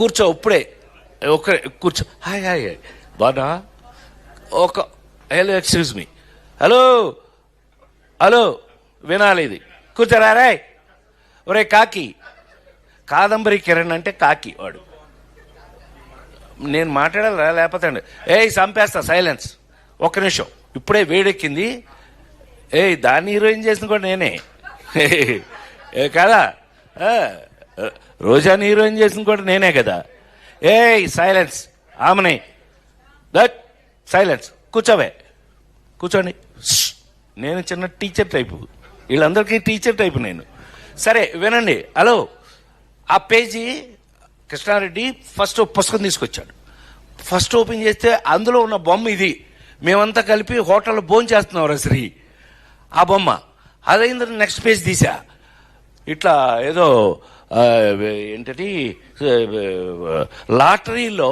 కూర్చో ఇప్పుడే. ఒక కూర్చో. Hi hi hi. బానా ఒక hello excuse me. Hello? Hello? వినాలి ఇది. కూర్చోరా రాయ్ ఒరే కాకి. కాదంబరి కిరణ్ అంటే కాకి వాడు. నేను మాట్లాడాలి? లేకపోతే అండి. ఏయ్ చంపేస్తా. సైలెన్స్. ఒక్క నిమిషం. ఇప్పుడే వేడెక్కింది. ఏయ్ దాన్ని హీరోయిన్ చేసిన కూడా నేనే. ఏ కదా? రోజాని హీరోయిన్ చేసిన కూడా నేనే కదా. ఏయ్ సైలెన్స్ ఆమెని. దట్ సైలెన్స్ కూర్చోవే. కూర్చోండి. నేను చిన్న టీచర్ టైపు వీళ్ళందరికీ టీచర్ టైపు నేను. సరే వినండి. హలో. ఆ పేజీ కృష్ణారెడ్డి ఫస్ట్ పుస్తకం తీసుకొచ్చాడు. ఫస్ట్ ఓపెన్ చేస్తే అందులో ఉన్న బొమ్మ ఇది. మేమంతా కలిపి హోటల్లో భోజనం చేస్తున్నాం శ్రీ. ఆ బొమ్మ. అదైందని నెక్స్ట్ పేజ్ తీసా. ఇట్లా ఏదో ఏంటది లాటరీలో